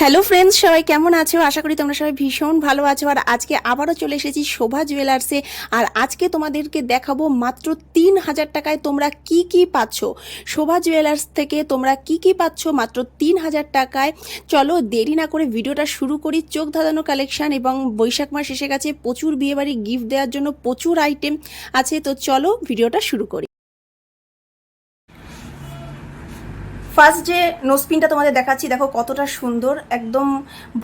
Hello friends সবাই কেমন আছো? আশা করি তোমরা সবাই ভীষণ ভালো আছো। আর আজকে আবারও চলে এসেছি শোভা জুয়েলার্সে আর আজকে তোমাদেরকে দেখাবো মাত্র তিন হাজার টাকায় তোমরা কি কি পাচ্ছ। শোভা জুয়েলার্স থেকে তোমরা কি কি পাচ্ছ মাত্র তিন হাজার টাকায়। চলো দেরি না করে ভিডিওটা শুরু করি। চোখ ধাঁধানো কালেকশান এবং বৈশাখ মাস এসে গেছে। প্রচুর বিয়েবাড়ি গিফট দেওয়ার জন্য প্রচুর আইটেম আছে। তো চলো ভিডিওটা শুরু করি। ফার্স্ট যে নোসপিনটা তোমাদের দেখাচ্ছি, দেখো কতটা সুন্দর, একদম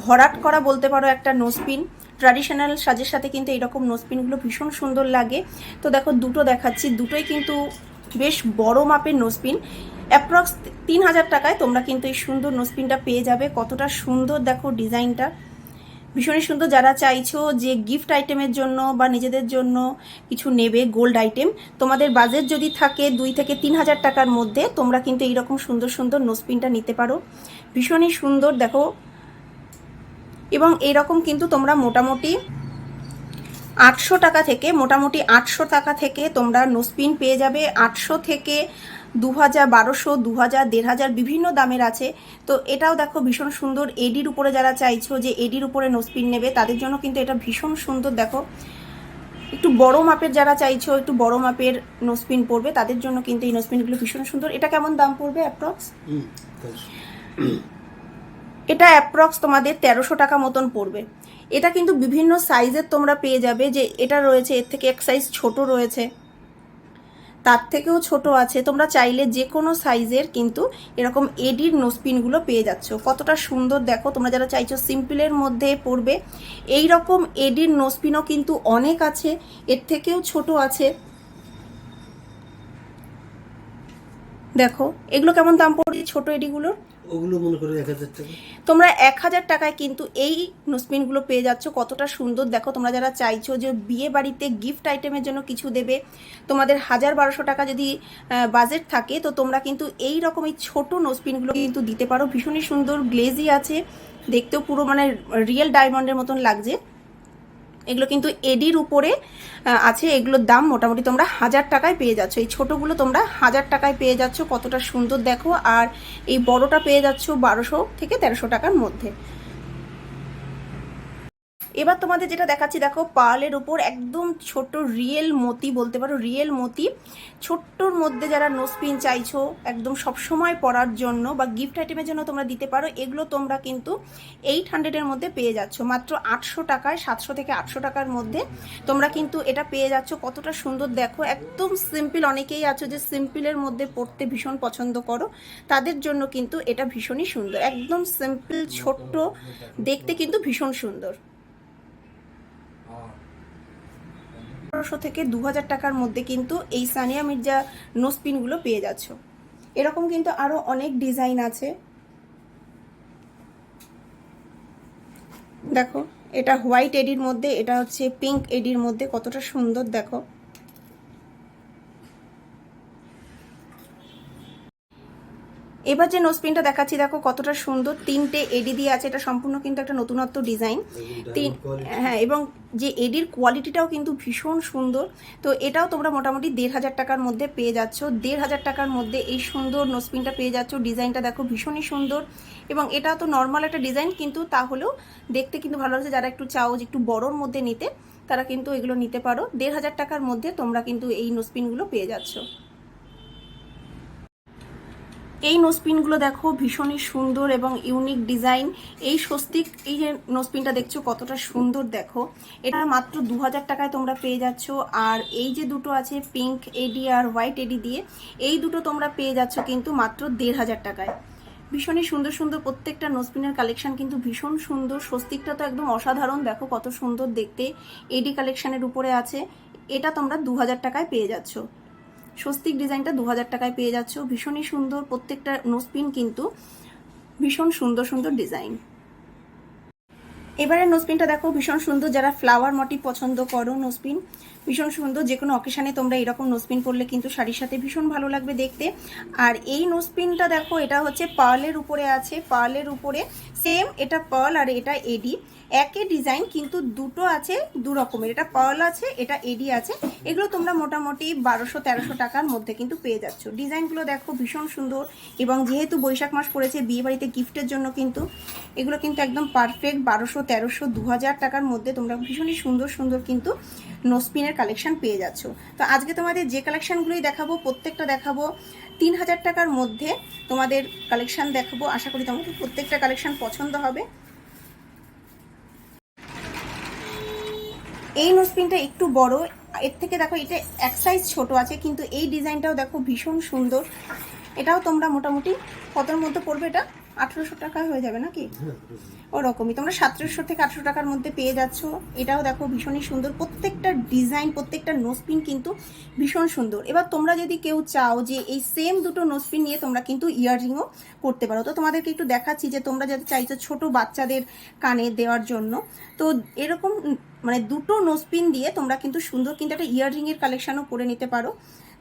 ভরাট করা বলতে পারো একটা নোসপিন ট্র্যাডিশনাল সাজের সাথে কিন্তু এইরকম নোসপিনগুলো ভীষণ সুন্দর লাগে। তো দেখো দুটো দেখাচ্ছি, দুটোই কিন্তু বেশ বড় মাপের নোসপিন অ্যাপ্রক্স তিন হাজার টাকায় তোমরা কিন্তু এই সুন্দর নোসপিনটা পেয়ে যাবে। কতটা সুন্দর দেখো ডিজাইনটা ভীষণই সুন্দর। যারা চাইছো যে গিফট আইটেমের জন্য বা নিজেদের জন্য কিছু নেবে গোল্ড আইটেম তোমাদের বাজেট যদি থাকে দুই থেকে তিন হাজার টাকার মধ্যে, তোমরা কিন্তু এইরকম সুন্দর সুন্দর নোসপিনটা নিতে পারো। ভীষণই সুন্দর, দেখো। এবং এরকম কিন্তু তোমরা মোটামুটি আটশো টাকা থেকে, মোটামুটি আটশো টাকা থেকে তোমরা নোসপিন পেয়ে যাবে। আটশো থেকে দু হাজার বারোশো দু হাজার দেড় হাজার বিভিন্ন দামের আছে। তো এটাও দেখো ভীষণ সুন্দর। এডির উপরে যারা চাইছো যে এডির উপরে নোসপিন নেবে তাদের জন্য কিন্তু এটা ভীষণ সুন্দর। দেখো একটু বড় মাপের যারা চাইছো একটু বড় মাপের নোসপিন পড়বে তাদের জন্য কিন্তু এই নোসপিনগুলো ভীষণ সুন্দর। এটা কেমন দাম পড়বে অ্যাপ্রক্স এটা অ্যাপ্রক্স তোমাদের তেরোশো টাকা মতন পড়বে। এটা কিন্তু বিভিন্ন সাইজের তোমরা পেয়ে যাবে যে এটা রয়েছে এর থেকে এক সাইজ ছোট রয়েছে। তার থেকেও ছোট আছে। তোমরা চাইলে যে কোনো সাইজের কিন্তু এরকম এডির নোসপিনগুলো পেয়ে যাচ্ছ। কতটা সুন্দর দেখো, তোমরা যারা চাইছো সিম্পলের মধ্যে পড়বে। এই রকম এডির নোসপিনও কিন্তু অনেক আছে, এর থেকেও ছোট আছে। দেখো, এগুলো কেমন দাম পড়ছে ছোট এডিগুলোর? ওগুলো মনে করো এক হাজার টাকা। তোমরা এক হাজার টাকায় কিন্তু এই নোসপিনগুলো পেয়ে যাচ্ছ। কতটা সুন্দর। দেখো, তোমরা যারা চাইছো যে বিয়ে বাড়িতে গিফট আইটেমের জন্য কিছু দেবে, তোমাদের হাজার বারোশো টাকা যদি বাজেট থাকে, তো তোমরা কিন্তু এই রকম এই ছোটো নোসপিনগুলো কিন্তু দিতে পারো। ভীষণই সুন্দর গ্লেজি আছে। দেখতেও পুরো মানে রিয়েল ডায়মন্ডের মতন লাগছে। এগুলো কিন্তু এডির উপরে আছে, এগুলোর দাম মোটামুটি তোমরা হাজার টাকায় পেয়ে যাচ্ছ। এই ছোটোগুলো তোমরা হাজার টাকায় পেয়ে যাচ্ছ, কতটা সুন্দর দেখো। আর এই বড়টা পেয়ে যাচ্ছ বারোশো থেকে তেরোশো টাকার মধ্যে। এবার তোমাদের যেটা দেখাচ্ছি, দেখো পার্লের উপর একদম ছোট রিয়েল মতি বলতে পারো রিয়েল মতি। ছোট্টর মধ্যে যারা নোসপিন চাইছো, একদম সবসময় পরার জন্য বা গিফট আইটেমের জন্য তোমরা দিতে পারো, এগুলো তোমরা কিন্তু এইট হান্ড্রেডের মধ্যে পেয়ে যাচ্ছ। মাত্র আটশো টাকায়, সাতশো থেকে আটশো টাকার মধ্যে তোমরা কিন্তু এটা পেয়ে যাচ্ছ। কতটা সুন্দর, দেখো, একদম সিম্পল অনেকেই আছো যে সিম্পলের মধ্যে পড়তে ভীষণ পছন্দ করো, তাদের জন্য কিন্তু এটা ভীষণই সুন্দর। একদম সিম্পল ছোট্ট, দেখতে কিন্তু ভীষণ সুন্দর। পনেরোশো থেকে দু হাজার টাকার মধ্যে কিন্তু এই সানিয়া মির্জা নোসপিনগুলো পেয়ে যাচ্ছ। এরকম কিন্তু আরও অনেক ডিজাইন আছে। দেখো, এটা হোয়াইট এডির মধ্যে, এটা হচ্ছে পিঙ্ক এডির মধ্যে কতটা সুন্দর, দেখো। এবার যে নোসপিনটা দেখাচ্ছি দেখো কতটা সুন্দর। তিনটে এডি দিয়ে আছে এটা সম্পূর্ণ কিন্তু একটা নতুনত্ব ডিজাইন তিন হ্যাঁ এবং যে এডির কোয়ালিটিটাও কিন্তু ভীষণ সুন্দর। তো এটাও তোমরা মোটামুটি দেড় হাজার টাকার মধ্যে পেয়ে যাচ্ছ। দেড় হাজার টাকার মধ্যে এই সুন্দর নোসপিনটা পেয়ে যাচ্ছ। ডিজাইনটা দেখো ভীষণই সুন্দর। এবং এটা তো নর্মাল একটা ডিজাইন কিন্তু তাহলেও দেখতে কিন্তু ভালো লাগছে। যারা একটু চাও যে একটু বড়োর মধ্যে নিতে তারা কিন্তু এগুলো নিতে পারো। দেড় হাজার টাকার মধ্যে তোমরা কিন্তু এই নোসপিনগুলো পেয়ে যাচ্ছ। এই নোসপিনগুলো দেখো ভীষণই সুন্দর এবং ইউনিক ডিজাইন। এই স্বস্তিক, এই যে নোসপিনটা দেখছ কতটা সুন্দর দেখো। এটা মাত্র দু হাজার টাকায় তোমরা পেয়ে যাচ্ছ। আর এই যে দুটো আছে পিঙ্ক এডি আর হোয়াইট এডি দিয়ে, এই দুটো তোমরা পেয়ে যাচ্ছ কিন্তু মাত্র দেড় হাজার টাকায়। ভীষণই সুন্দর সুন্দর প্রত্যেকটা নোসপিনের কালেকশন কিন্তু ভীষণ সুন্দর। স্বস্তিকটা তো একদম অসাধারণ। দেখো কত সুন্দর দেখতে। এডি কালেকশনের উপরে আছে। এটা তোমরা দু হাজার টাকায় পেয়ে যাচ্ছ। স্বস্তিক ডিজাইনটা দু হাজার টাকায় পেয়ে যাচ্ছ। ভীষণই সুন্দর, প্রত্যেকটা নোসপিন কিন্তু ভীষণ সুন্দর সুন্দর ডিজাইন এবারে নোসপিনটা দেখো, ভীষণ সুন্দর, যারা ফ্লাওয়ার মোটিভ পছন্দ করো নোসপিন ভীষণ সুন্দর যে কোনো অকেশানে তোমরা এরকম নোসপিন পরলে কিন্তু শাড়ির সাথে ভীষণ ভালো লাগবে দেখতে। আর এই নোসপিনটা দেখো, এটা হচ্ছে পার্লের উপরে আছে পার্লের উপরে সেম এটা পার্ল আর এটা এডি। একই ডিজাইন, কিন্তু দুটো আছে দু রকমের। এটা পার্ল আছে, এটা এডি আছে। এগুলো তোমরা মোটামুটি বারোশো, তেরোশো টাকার মধ্যে কিন্তু পেয়ে যাচ্ছ। ডিজাইনগুলো দেখো ভীষণ সুন্দর এবং যেহেতু বৈশাখ মাস পড়েছে, বিয়ে বাড়িতে গিফটের জন্য কিন্তু এগুলো কিন্তু একদম পারফেক্ট বারোশো, তেরোশো, দু হাজার টাকার মধ্যে তোমরা ভীষণই সুন্দর সুন্দর কিন্তু নোসপিনের কালেকশন পেয়ে যাচ্ছ। তো আজকে তোমাদের যে কালেকশনগুলোই দেখাবো, প্রত্যেকটা দেখাবো, তিন হাজার টাকার মধ্যে তোমাদের কালেকশান দেখাবো। আশা করি তোমাদের প্রত্যেকটা কালেকশান পছন্দ হবে। এই নোসপিনটা একটু বড়, এর থেকে দেখো এটা এক সাইজ ছোট আছে, কিন্তু এই ডিজাইনটাও দেখো ভীষণ সুন্দর। এটাও তোমরা মোটামুটি কতর মধ্যে পড়বে এটা? আঠেরোশো টাকা হয়ে যাবে নাকি? হ্যাঁ ওরকমই। তোমরা সতেরোশো থেকে আটশো টাকার মধ্যে পেয়ে যাচ্ছ। এটাও দেখো ভীষণই সুন্দর। প্রত্যেকটা ডিজাইন প্রত্যেকটা নোসপিন কিন্তু ভীষণ সুন্দর। এবার তোমরা যদি কেউ চাও যে এই সেম দুটো নোসপিন নিয়ে তোমরা কিন্তু ইয়াররিংও করতে পারো। তো তোমাদেরকে একটু দেখাচ্ছি যে তোমরা যাতে চাইছো ছোট বাচ্চাদের কানে দেওয়ার জন্য। তো এরকম মানে দুটো নোসপিন দিয়ে তোমরা কিন্তু সুন্দর কিন্তু একটা ইয়াররিংয়ের কালেকশনও করে নিতে পারো।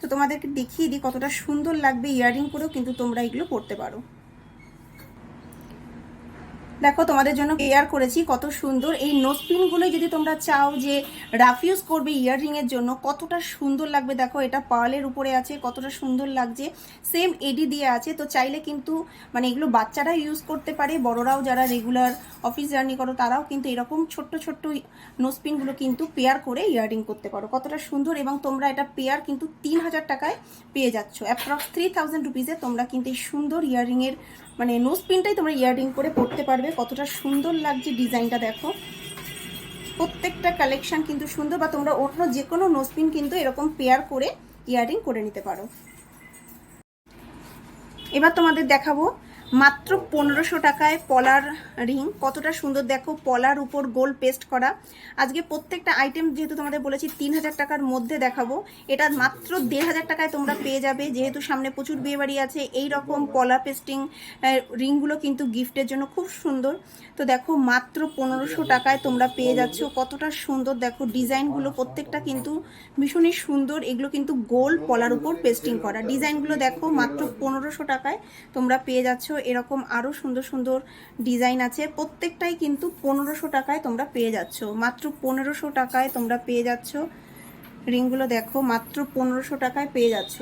তো তোমাদেরকে দেখিয়ে দিই কতটা সুন্দর লাগবে ইয়াররিং করেও কিন্তু তোমরা এগুলো করতে পারো। adoro. দেখো, তোমাদের জন্য পেয়ার করেছি কত সুন্দর। এই নোজ পিনগুলো যদি তোমরা চাও যে রাফ ইউজ করবে ইয়াররিং এর জন্য, কতটা সুন্দর লাগবে দেখো, এটা পার্লের উপরে আছে, কতটা সুন্দর লাগছে। সেম এডি দিয়ে আছে, তো চাইলে কিন্তু মানে এগুলো বাচ্চারা ইউজ করতে পারে, বড়রাও যারা রেগুলার অফিস জার্নি করো, তারাও কিন্তু এরকম ছোট্ট ছোট্ট নোজ পিনগুলো কিন্তু পেয়ার করে ইয়াররিং করতে পারো। কতটা সুন্দর এবং তোমরা এটা পেয়ার কিন্তু তিন হাজার টাকায় পেয়ে যাচ্ছ। অ্যাপ্রক্স থ্রি থাউজেন্ড রুপিসে তোমরা কিন্তু এই সুন্দর ইয়াররিংয়ের মানে নোজ পিনটাই তোমরা ইয়াররিং করে পড়তে পারবে। কতটা সুন্দর লাগছে ডিজাইনটা দেখো। প্রত্যেকটা কালেকশন কিন্তু সুন্দর বা তোমরা অন্য যে কোনো নোজ পিন কিন্তু এরকম পেয়ার করে ইয়াররিং করে নিতে পারো। এবার তোমাদের দেখাবো মাত্র পনেরোশো টাকায় পলার রিং। কতটা সুন্দর দেখো, পলার উপর গোল পেস্ট করা। আজকে প্রত্যেকটা আইটেম যেহেতু তোমাদের বলেছি, তিন হাজার টাকার মধ্যে দেখাবো। এটা মাত্র দেড় হাজার টাকায় তোমরা পেয়ে যাবে। যেহেতু সামনে প্রচুর বিয়েবাড়ি আছে এই রকম পলা পেস্টিং রিংগুলো কিন্তু গিফটের জন্য খুব সুন্দর। তো দেখো, মাত্র পনেরোশো টাকায় তোমরা পেয়ে যাচ্ছ। কতটা সুন্দর দেখো, ডিজাইনগুলো প্রত্যেকটা কিন্তু ভীষণই সুন্দর। এগুলো কিন্তু গোল পলার উপর পেস্টিং করা। ডিজাইনগুলো দেখো, মাত্র পনেরোশো টাকায় তোমরা পেয়ে যাচ্ছ। এরকম আরও সুন্দর সুন্দর ডিজাইন আছে। প্রত্যেকটাই কিন্তু পনেরোশো টাকায় তোমরা পেয়ে যাচ্ছ। মাত্র পনেরোশো টাকায় তোমরা পেয়ে যাচ্ছ। রিংগুলো দেখো, মাত্র পনেরোশো টাকায় পেয়ে যাচ্ছ।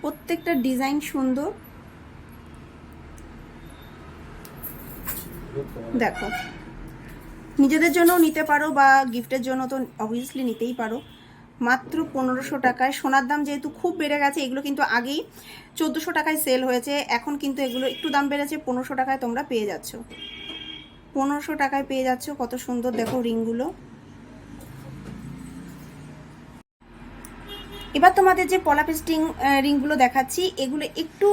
প্রত্যেকটা ডিজাইন সুন্দর। দেখো। নিজেদের জন্য নিতে পারো বা গিফটের জন্য তো অবভিয়াসলি নিতেই পারো। মাত্র পনেরোশো টাকায়। সোনার দাম যেহেতু খুব বেড়ে গেছে, এগুলো কিন্তু আগেই চোদ্দোশো টাকায় সেল হয়েছে। এখন কিন্তু এগুলো একটু দাম বেড়েছে, পনেরোশো টাকায় তোমরা পেয়ে যাচ্ছ। পনেরোশো টাকায় পেয়ে যাচ্ছ, কত সুন্দর। দেখো রিংগুলো। এবার তোমাদের যে পলা পেস্টিং রিংগুলো দেখাচ্ছি, এগুলো একটু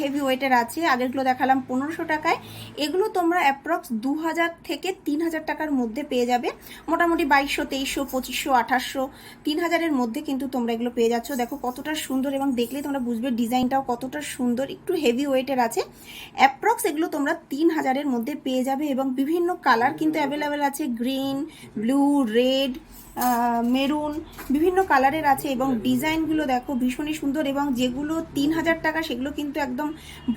হেভি ওয়েটের আছে। আগেরগুলো দেখালাম পনেরোশো টাকায়। এগুলো তোমরা অ্যাপ্রক্স দু হাজার থেকে তিন হাজার টাকার মধ্যে পেয়ে যাবে। মোটামুটি বাইশশো, তেইশশো, পঁচিশশো, আঠাশশো তিন হাজারের মধ্যে কিন্তু তোমরা এগুলো পেয়ে যাচ্ছ। দেখো কতটা সুন্দর এবং দেখলেই তোমরা বুঝবে ডিজাইনটাও কতটা সুন্দর, একটু হেভি ওয়েটের আছে। অ্যাপ্রক্স এগুলো তোমরা তিন হাজারের মধ্যে পেয়ে যাবে এবং বিভিন্ন কালার কিন্তু অ্যাভেলেবেল আছে গ্রিন ব্লু রেড মেরুন, বিভিন্ন কালারের আছে এবং ডিজাইনগুলো দেখো ভীষণই সুন্দর এবং যেগুলো তিন হাজার টাকা, সেগুলো কিন্তু একদম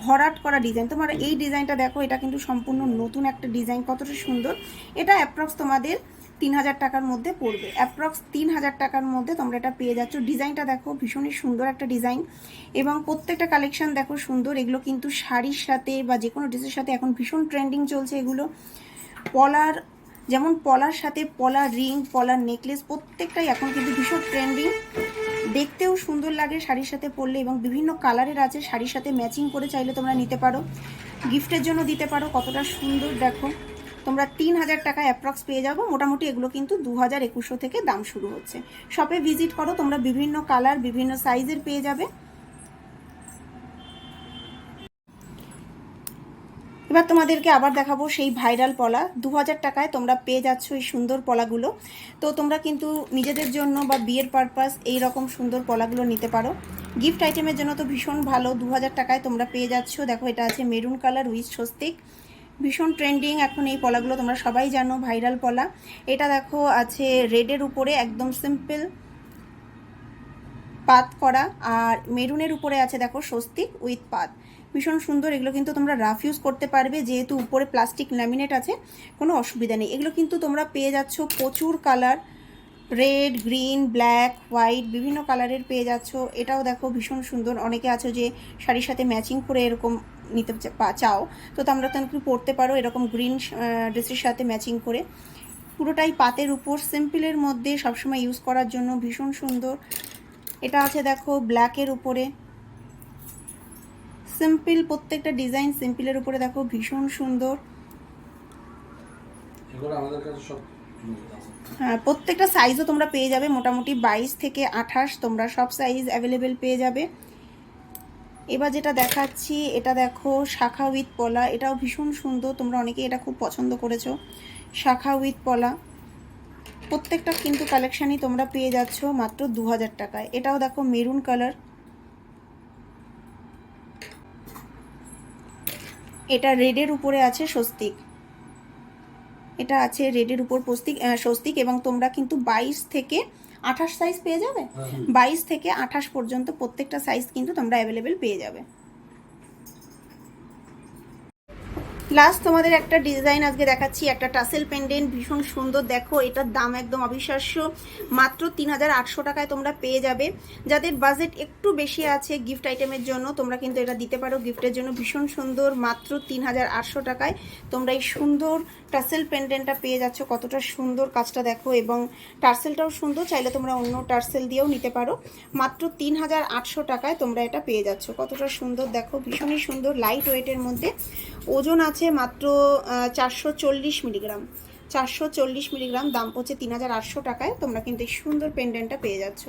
ভরাট করা ডিজাইন। তোমার এই ডিজাইনটা দেখো, এটা কিন্তু সম্পূর্ণ নতুন একটা ডিজাইন, কতটা সুন্দর। এটা অ্যাপ্রক্স তোমাদের তিন হাজার টাকার মধ্যে পড়বে। অ্যাপ্রক্স তিন হাজার টাকার মধ্যে তোমরা এটা পেয়ে যাচ্ছ। ডিজাইনটা দেখো, ভীষণই সুন্দর একটা ডিজাইন এবং প্রত্যেকটা কালেকশন দেখো সুন্দর। এগুলো কিন্তু শাড়ির সাথে বা যে কোনো ড্রেসের সাথে এখন ভীষণ ট্রেন্ডিং চলছে এগুলো। পলার যেমন পলার সাথে পলার রিং, পলার নেকলেস, প্রত্যেকটাই এখন কিন্তু ভীষণ ট্রেন্ডিং দেখতেও সুন্দর লাগে শাড়ির সাথে পরলে এবং বিভিন্ন কালারের আছে, শাড়ির সাথে ম্যাচিং করে চাইলে তোমরা নিতে পারো। গিফটের জন্য দিতে পারো, কতটা সুন্দর দেখো। তোমরা তিন হাজার টাকা অ্যাপ্রক্স পেয়ে যাব, মোটামুটি এগুলো কিন্তু দু হাজার একুশশো থেকে দাম শুরু হচ্ছে। শপে ভিজিট করো, তোমরা বিভিন্ন কালার, বিভিন্ন সাইজের পেয়ে যাবে। এবার তোমাদেরকে আবার দেখাবো সেই ভাইরাল পলা। দু হাজার টাকায় তোমরা পেয়ে যাচ্ছ এই সুন্দর পলাগুলো। তো তোমরা কিন্তু নিজেদের জন্য বা বিয়ের পারপাস এই রকম সুন্দর পলাগুলো নিতে পারো। গিফট আইটেমের জন্য তো ভীষণ ভালো। দু হাজার টাকায় তোমরা পেয়ে যাচ্ছ। দেখো, এটা আছে মেরুন কালার উইথ স্বস্তিক। ভীষণ ট্রেন্ডিং এখন এই পলাগুলো তোমরা সবাই জানো, ভাইরাল পলা। এটা দেখো, আছে রেডের উপরে একদম সিম্পল পাত করা। আর মেরুনের উপরে আছে দেখো স্বস্তিক উইথ পাত। ভীষণ সুন্দর, এগুলো কিন্তু তোমরা রাফ ইউজ করতে পারবে, যেহেতু উপরে প্লাস্টিক ল্যামিনেট আছে, কোনো অসুবিধা নেই। এগুলো কিন্তু তোমরা পেয়ে যাচ্ছ, প্রচুর colour red green black white বিভিন্ন কালারের পেয়ে যাচ্ছ। এটাও দেখো ভীষণ সুন্দর। অনেকে আছো যে শাড়ির সাথে ম্যাচিং করে এরকম নিতে চাও, তো তোমরা তো একটু পরতে পারো, এরকম গ্রিন ড্রেসের সাথে ম্যাচিং করে। পুরোটাই পাতের উপর সিম্পলের মধ্যে সবসময় ইউজ করার জন্য ভীষণ সুন্দর। এটা আছে দেখো ব্ল্যাকের উপরে। সিম্পল প্রত্যেকটা ডিজাইন সিম্পলের উপরে দেখো ভীষণ সুন্দর। এগুলো আমাদের কাছে সব হ্যাঁ প্রত্যেকটা সাইজও তোমরা পেয়ে যাবে। মোটামুটি বাইশ থেকে আঠাশ তোমরা সব সাইজ অ্যাভেলেবেল পেয়ে যাবে। এবার যেটা দেখাচ্ছি এটা দেখো শাখা উইথ পলা। এটাও ভীষণ সুন্দর তোমরা অনেকে এটা খুব পছন্দ করেছ। শাখা উইথ পলা। প্রত্যেকটা কিন্তু কালেকশানই তোমরা পেয়ে যাচ্ছ মাত্র দু হাজার টাকায়। এটাও দেখো মেরুন কালার এটা রেডের উপরে আছে স্বস্তিক। এটা আছে রেডের উপর প্রস্তিক স্বস্তিক এবং তোমরা কিন্তু বাইশ থেকে আঠাশ সাইজ পেয়ে যাবে। বাইশ থেকে আঠাশ পর্যন্ত প্রত্যেকটা সাইজ কিন্তু তোমরা অ্যাভেলেবেল পেয়ে যাবে। লাস্ট তোমাদের একটা ডিজাইন আজকে দেখাচ্ছি, একটা টাসেল পেন্ডেন্ট ভীষণ সুন্দর। দেখো, এটার দাম একদম অবিশ্বাস্য। মাত্র তিন হাজার আটশো টাকায় তোমরা পেয়ে যাবে। যাদের বাজেট একটু বেশি আছে গিফট আইটেমের জন্য, তোমরা কিন্তু এটা দিতে পারো গিফটের জন্য। ভীষণ সুন্দর, মাত্র তিন হাজার আটশো টাকায় তোমরা এই সুন্দর টার্সেল পেন্ডেন্টটা পেয়ে যাচ্ছ। কতটা সুন্দর কাজটা দেখো, এবং টার্সেলটাও সুন্দর, চাইলে তোমরা অন্য টার্সেল দিয়েও নিতে পারো। মাত্র তিন হাজার আটশো টাকায় তোমরা এটা পেয়ে যাচ্ছ। কতটা সুন্দর, দেখো, ভীষণই সুন্দর লাইট ওয়েটের মধ্যে। ওজন আছে মাত্র চারশো চল্লিশ মিলিগ্রাম। চারশো চল্লিশ মিলিগ্রাম দাম পড়ছে তিন হাজার আটশো টাকায়। তোমরা কিন্তু এই সুন্দর পেন্ডেন্টটা পেয়ে যাচ্ছ।